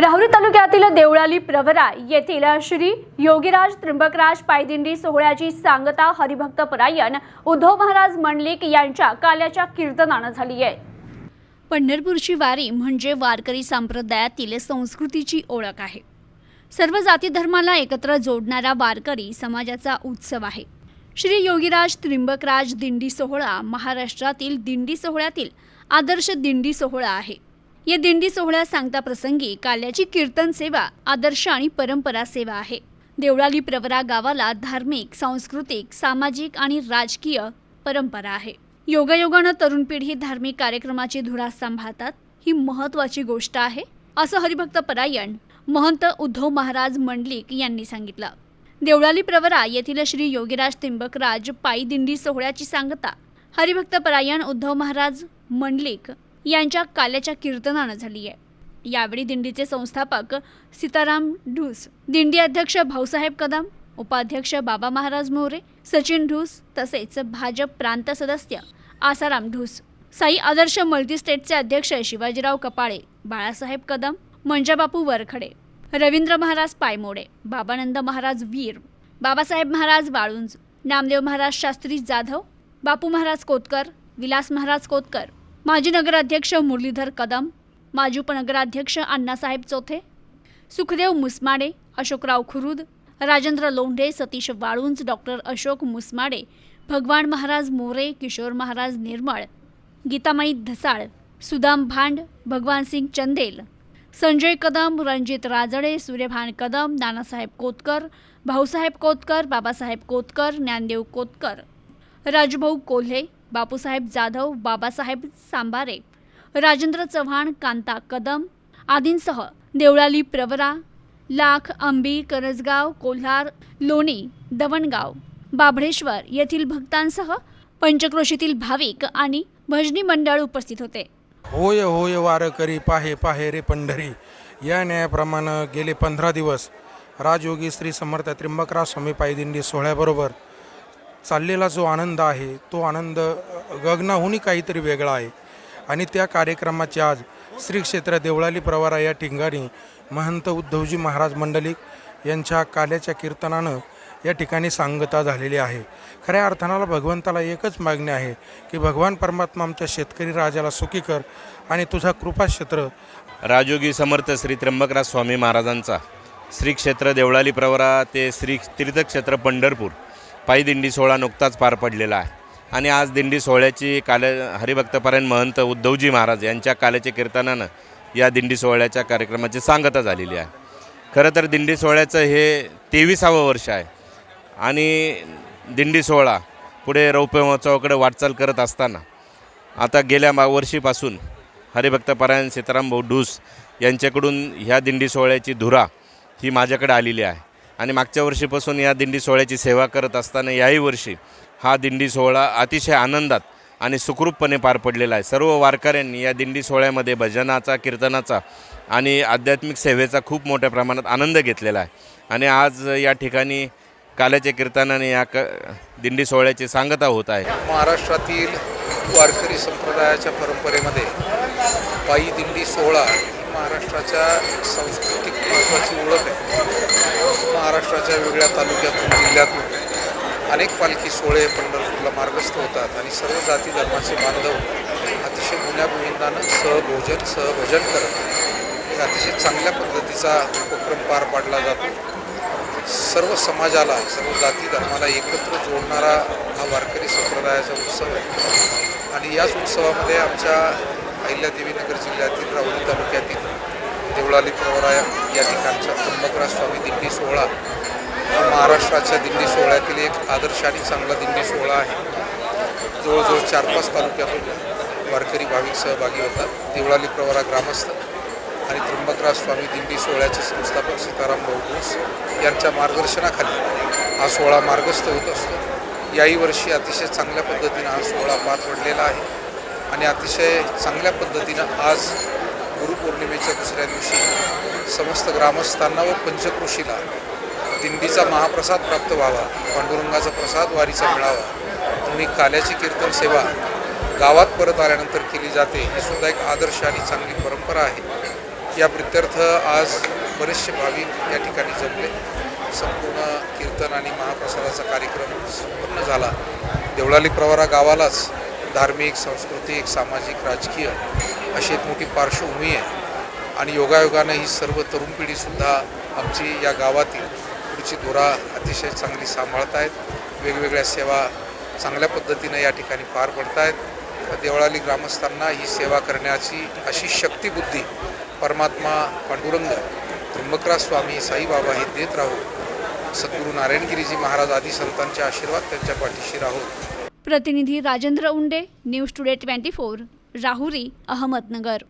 राहुरी तालुक्यातील देवळाली प्रवरा येथील श्री योगीराज त्र्यंबकराज पायदिंडी सोहळ्याची सांगता हरिभक्त परायण उद्धव महाराज मंडलिक यांच्या काल्याच्या कीर्तनानं झाली आहे. पंढरपूरची वारी म्हणजे वारकरी संप्रदायातील संस्कृतीची ओळख आहे. सर्व जाती धर्माला एकत्र जोडणारा वारकरी समाजाचा उत्सव आहे. श्री योगीराज त्र्यंबकराज दिंडी सोहळा महाराष्ट्रातील दिंडी सोहळ्यातील आदर्श दिंडी सोहळा आहे. या दिंडी सोहळ्यात सांगता प्रसंगी काल्याची कीर्तन सेवा आदर्श आणि परंपरा सेवा आहे. देवळाली प्रवरा गावाला धार्मिक सांस्कृतिक सामाजिक आणि राजकीय परंपरा आहे. योगायोगानं तरुण पिढी धार्मिक कार्यक्रमाची धुरा सांभाळतात ही महत्त्वाची गोष्ट आहे असं हरिभक्त परायण महंत उद्धव महाराज मंडलिक यांनी सांगितलं. देवळाली प्रवरा येथील श्री योगीराज तिंबकराज पायी दिंडी सोहळ्याची सांगता हरिभक्त परायण उद्धव महाराज मंडलिक यांच्या काल्याच्या कीर्तनानं झाली आहे. यावेळी दिंडीचे संस्थापक सीताराम ढूस दिंडी अध्यक्ष भाऊसाहेब कदम उपाध्यक्ष बाबा महाराज मोरे सचिन ढूस तसेच भाजप प्रांत सदस्य आसाराम ढूस साई आदर्श मल्टीस्टेटचे अध्यक्ष शिवाजीराव कपाळे बाळासाहेब कदम मंजाबापू वरखडे रवींद्र महाराज पायमोडे बाबानंद महाराज वीर बाबासाहेब महाराज वाळुंज नामदेव महाराज शास्त्री जाधव बापू महाराज कोतकर विलास महाराज कोतकर माजी नगराध्यक्ष मुरलीधर कदम माजी उपनगराध्यक्ष अण्णासाहेब चौथे सुखदेव मुसमाडे अशोकराव खुरुद राजेंद्र लोंढे सतीश वाळुंज डॉक्टर अशोक मुसमाडे भगवान महाराज मोरे किशोर महाराज निर्मळ गीतामाई धसाळ सुदाम भांड भगवानसिंग चंदेल संजय कदम रणजित राजळे सूर्यभान कदम नानासाहेब कोतकर भाऊसाहेब कोतकर बाबासाहेब कोतकर ज्ञानदेव कोतकर. राजभाऊ कोल्हे बापूसाहेब जाधव बाबासाहेब सांबारे राजेंद्र चव्हाण कांता कदम आदींसह देवळाली प्रवरा लाख आंबी करजगाव कोल्हार लोणी दवणगाव बाभळेश्वर येथील भक्तांसह पंचक्रोशीतील भाविक आणि भजनी मंडळ उपस्थित होते. होय होय वारकरी पाहे पाहे रे पंढरी. या न्यायाप्रमाणे गेले पंधरा दिवस. राजयोगी श्री समर्थ त्र्यंबकराज स्वामी पायदिंडी सोहळ्याबरोबर चाललेला जो आनंद आहे तो आनंद गगनाहूनही काहीतरी वेगळा आहे. आणि त्या कार्यक्रमाची आज श्री क्षेत्र देवळाली प्रवारा या ठिकाणी महंत उद्धवजी महाराज मंडलिक यांच्या काल्याच्या कीर्तनानं या ठिकाणी सांगता झालेली आहे. खऱ्या अर्थानाला भगवंताला एकच मागणी आहे की भगवान परमात्मा आमच्या शेतकरी राजाला सुखी कर आणि तुझा कृपाक्षेत्र राजयोगी समर्थ श्री त्र्यंबकराज स्वामी महाराजांचा. श्री क्षेत्र देवळाली प्रवरा ते श्री तीर्थक्षेत्र पंढरपूर. पायी दिंडी सोहळा नुकताच पार पडलेला आहे. आणि आज दिंडी सोहळ्याची काल हरिभक्तपरायण महंत उद्धवजी महाराज यांच्या काल्याच्या कीर्तनानं या दिंडी सोहळ्याच्या कार्यक्रमाची सांगता झालेली आहे. खरं तर दिंडी सोहळ्याचं हे तेविसावं वर्ष आहे. आणि दिंडी सोहळा पुढे रौप्य महोत्सवाकडे वाटचाल करत असताना आता गेल्या मा वर्षीपासून हरिभक्तपरायण सीताराम भाऊ डूस यांच्याकडून ह्या दिंडी सोहळ्याची धुरा ही माझ्याकडे आलेली आहे. आणि मागच्या वर्षीपासून या दिंडी सोहळ्याची सेवा करत असताना याही वर्षी हा दिंडी सोहळा अतिशय आनंदात आणि सुखरूपपणे पार पडलेला आहे. सर्व वारकऱ्यांनी या दिंडी सोहळ्यामध्ये भजनाचा कीर्तनाचा आणि आध्यात्मिक सेवेचा खूप मोठ्या प्रमाणात आनंद घेतलेला आहे. आणि आज या ठिकाणी काल्याच्या कीर्तनाने या क दिंडी सोहळ्याची सांगता होत आहे. महाराष्ट्रातील वारकरी संप्रदायाच्या परंपरेमध्ये पायी दिंडी सोहळा महाराष्ट्राच्या सांस्कृतिक महत्त्वाची ओळख आहे. महाराष्ट्राच्या वेगळ्या तालुक्यातून जिल्ह्यातून अनेक पालखी सोहळे पंढरपूरला मार्गस्थ होतात आणि सर्व जाती धर्माचे बांधव अतिशय गुण्या गोविंदानं सहभोजन सहभजन करत अतिशय चांगल्या पद्धतीचा उपक्रम पार पाडला जातो. सर्व समाजाला सर्व जाती धर्माला एकत्र जोडणारा हा वारकरी संप्रदायाचा उत्सव आहे. आणि याच उत्सवामध्ये आमच्या अहिल्यादेवी नगर जिल्ह्यातील राहुरी तालुक्यातील देवळाली प्रवरा या ठिकाणचा त्र्यंबकराज स्वामी दिंडी सोहळा हा महाराष्ट्राच्या दिंडी सोहळ्यातील एक आदर्श आणि चांगला दिंडी सोहळा आहे. जवळजवळ चार पाच तालुक्यातून वारकरी भाविक सहभागी होतात. देवळाली प्रवरा ग्रामस्थ आणि त्र्यंबकराज स्वामी दिंडी सोहळ्याचे संस्थापक सीताराम भाऊस यांच्या मार्गदर्शनाखाली हा सोहळा मार्गस्थ होत असतो. याही वर्षी अतिशय चांगल्या पद्धतीनं हा सोहळा पार पडलेला आहे. आणि अतिशय चांगल्या पद्धतीनं आज गुरुपौर्णिमेच्या दुसऱ्या दिवशी समस्त ग्रामस्थांना व पंचकृषीला दिंडीचा महाप्रसाद प्राप्त व्हावा पांडुरंगाचा प्रसाद वारीचा मिळावा म्हणून ही काल्याची कीर्तन सेवा गावात परत आल्यानंतर केली जाते ही सुद्धा एक आदर्श आणि चांगली परंपरा आहे. या प्रित्यर्थ आज बरेचसे भाविक या ठिकाणी जमले. संपूर्ण कीर्तन आणि महाप्रसादाचा कार्यक्रम संपन्न झाला. देवळाली प्रवारा गावालाच धार्मिक सांस्कृतिक सामाजिक राजकीय अशी एक मोठी पार्श्वभूमी आहे. आणि योगायोगानं ही सर्व तरुण पिढीसुद्धा आमची या गावातील पुढची धुरा अतिशय चांगली सांभाळत आहेत. वेगवेगळ्या सेवा चांगल्या पद्धतीनं या ठिकाणी पार पडत आहेत देवळाली ग्रामस्थांना ही सेवा करण्याची अशी शक्तिबुद्धी परमात्मा पांडुरंग त्र्यंबकराज स्वामी साईबाबा हे देत राहू. सद्गुरू नारायणगिरीजी महाराज आदी संतांचे आशीर्वाद त्यांच्या पाठीशी राहू. प्रतिनिधी Rajendra Unde news today twenty four Rahuri Ahmednagar.